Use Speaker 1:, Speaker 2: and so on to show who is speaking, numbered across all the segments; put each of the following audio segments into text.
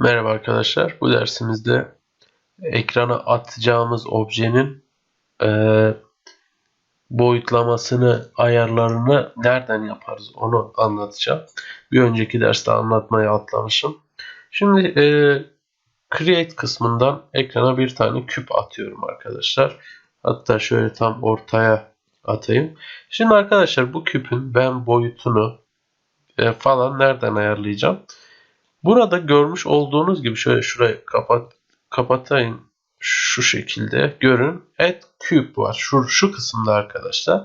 Speaker 1: Merhaba arkadaşlar. Bu dersimizde ekrana atacağımız objenin eee, boyutlamasını, ayarlarını nereden yaparız onu anlatacağım. Bir önceki derste anlatmayı atlamışım. Şimdi eee, Create kısmından ekrana bir tane küp atıyorum arkadaşlar. Hatta şöyle tam ortaya atayım. Şimdi arkadaşlar bu küpün ben boyutunu e, falan nereden ayarlayacağım? Burada görmüş olduğunuz gibi şöyle şurayı kapat kapatayım şu şekilde görün. Add Cube var. Şu, şu kısımda arkadaşlar.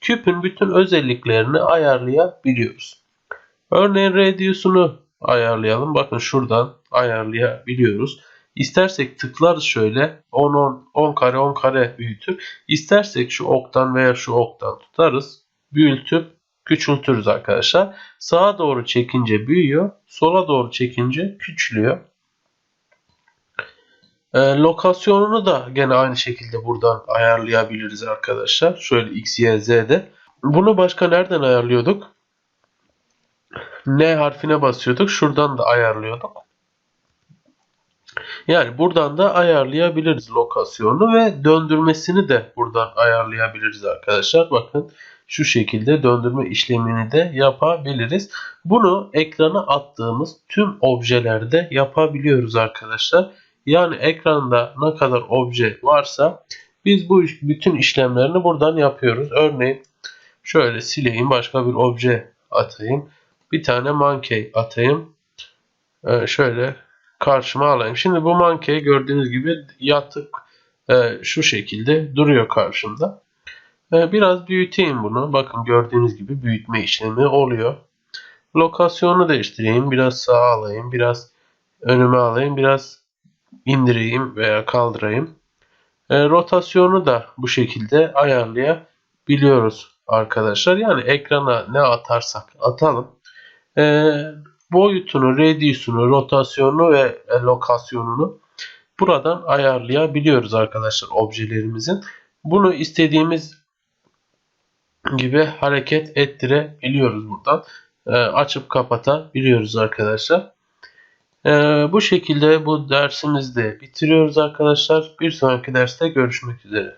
Speaker 1: Küpün bütün özelliklerini ayarlayabiliyoruz. Örneğin radius'unu ayarlayalım. Bakın şuradan ayarlayabiliyoruz. İstersek tıklarız şöyle 10 10 10 kare 10 kare büyütür. İstersek şu oktan veya şu oktan tutarız. Büyütüp küçültürüz arkadaşlar. Sağa doğru çekince büyüyor. Sola doğru çekince küçülüyor. E, lokasyonunu da gene aynı şekilde buradan ayarlayabiliriz arkadaşlar. Şöyle X, Y, Z'de. Bunu başka nereden ayarlıyorduk? N harfine basıyorduk. Şuradan da ayarlıyorduk. Yani buradan da ayarlayabiliriz lokasyonu ve döndürmesini de buradan ayarlayabiliriz arkadaşlar. Bakın şu şekilde döndürme işlemini de yapabiliriz. Bunu ekrana attığımız tüm objelerde yapabiliyoruz arkadaşlar. Yani ekranda ne kadar obje varsa biz bu bütün işlemlerini buradan yapıyoruz. Örneğin şöyle sileyim başka bir obje atayım. Bir tane monkey atayım. Ee, şöyle karşıma alayım. Şimdi bu monkey gördüğünüz gibi yatık e, şu şekilde duruyor karşımda. Ee, biraz büyüteyim bunu. Bakın gördüğünüz gibi büyütme işlemi oluyor. Lokasyonu değiştireyim. Biraz sağa alayım. Biraz önüme alayım. Biraz indireyim veya kaldırayım. E, rotasyonu da bu şekilde ayarlayabiliyoruz arkadaşlar. Yani ekrana ne atarsak atalım. E, boyutunu, radius'unu, rotasyonunu ve e, lokasyonunu buradan ayarlayabiliyoruz arkadaşlar objelerimizin. Bunu istediğimiz gibi hareket ettirebiliyoruz buradan. E, açıp kapatabiliyoruz arkadaşlar. E, bu şekilde bu dersimizde bitiriyoruz arkadaşlar. Bir sonraki derste görüşmek üzere.